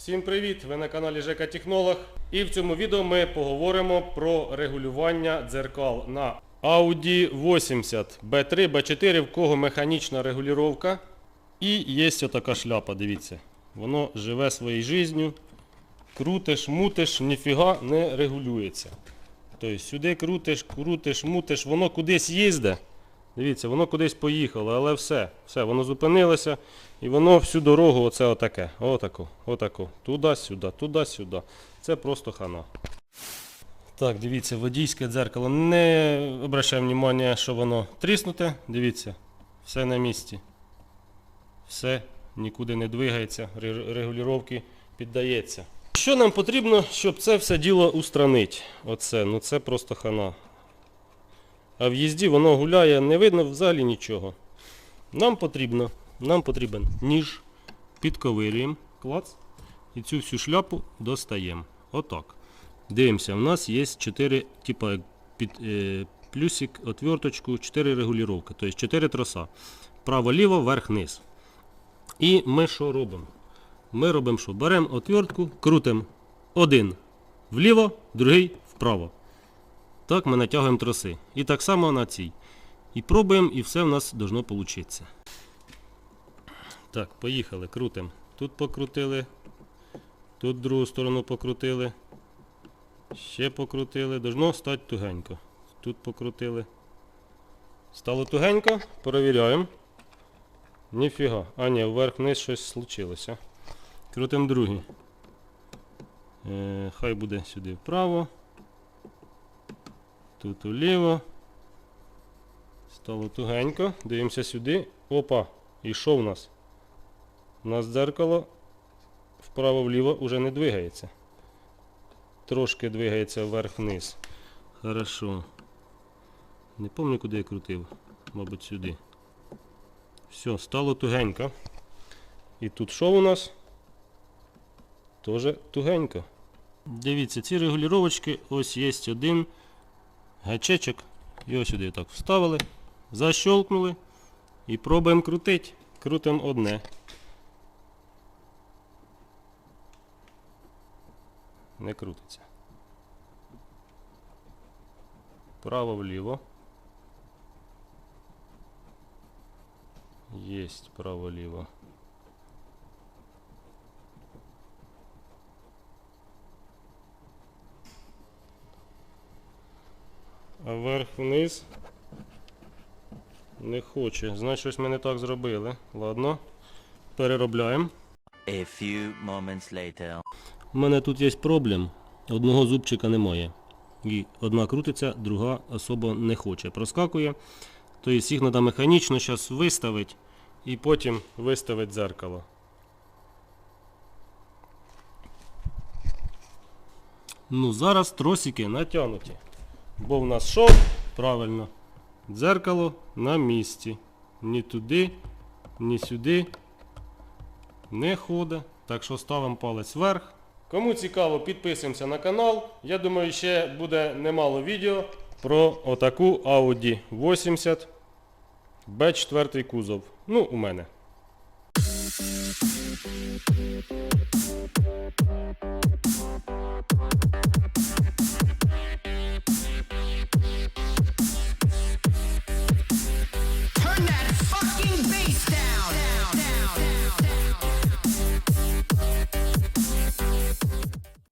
Всім привіт! Ви на каналі ЖК Технолог. І в цьому відео ми поговоримо про регулювання дзеркал на Audi 80 B3, B4, в кого механічна регулювання. І є отака шляпа, дивіться. Воно живе своєю життю. Крутиш, мутиш, ніфіга не регулюється. Тобто сюди крутиш, крутиш, мутиш, воно кудись їздить. Дивіться, воно кудись поїхало, але все, все, воно зупинилося і воно всю дорогу оце отаке. Отако, отако. Туди-сюди, туди-сюди. Це просто хана. Так, дивіться, водійське дзеркало. Не обращаємо увагу, що воно тріснуте. Дивіться, все на місці. Все нікуди не двигається, регулювання піддається. Що нам потрібно, щоб це все діло устранити? Оце, ну це просто хана. А в їзді воно гуляє, не видно взагалі нічого. Нам потрібно, нам потрібен ніж, підковирюємо, клац, і цю всю шляпу достаємо. Отак. Дивимося, в нас є 4, типа під, е, плюсик, отверточку, 4 регулювання, тобто 4 троса. Право-ліво, вверх-низ. І ми що робимо? Ми робимо що? Беремо отвертку, крутимо один вліво, другий вправо. Так ми натягуємо троси. І так само на цій. І пробуємо, і все в нас должно получитися. Так, поїхали, крутимо. Тут покрутили. Тут другу сторону покрутили. Ще покрутили. Должно стати тугенько. Тут покрутили. Стало тугенько, перевіряємо. Ніфіга. А ні, вверх-вниз щось случилося. Крутимо другий. Е, хай буде сюди вправо. Тут уліво. Стало тугенько. Дивимося сюди. Опа. І що в нас? У нас дзеркало вправо-вліво вже не двигається. Трошки двигається вверх-вниз. Хорошо. Не пам'ятаю, куди я крутив. Мабуть, сюди. Все, стало тугенько. І тут що у нас? Тоже тугенько. Дивіться, ці регулювачки, ось є один гачечок. Його сюди так вставили, защелкнули і пробуємо крутити. Крутимо одне. Не крутиться. Право вліво. Єсть право-ліво. А вверх-вниз не хоче. Значить, щось ми не так зробили. Ладно. Переробляємо. A few moments later. У мене тут є проблем. Одного зубчика немає. І одна крутиться, друга особо не хоче. Проскакує. Тобто їх треба механічно зараз виставити і потім виставити дзеркало. Ну, зараз тросики натягнуті. Бо в нас що? Правильно. Дзеркало на місці. Ні туди, ні сюди не ходить. Так що ставимо палець вверх. Кому цікаво, підписуємося на канал. Я думаю, ще буде немало відео про отаку Audi 80 B4 кузов. Ну, у мене.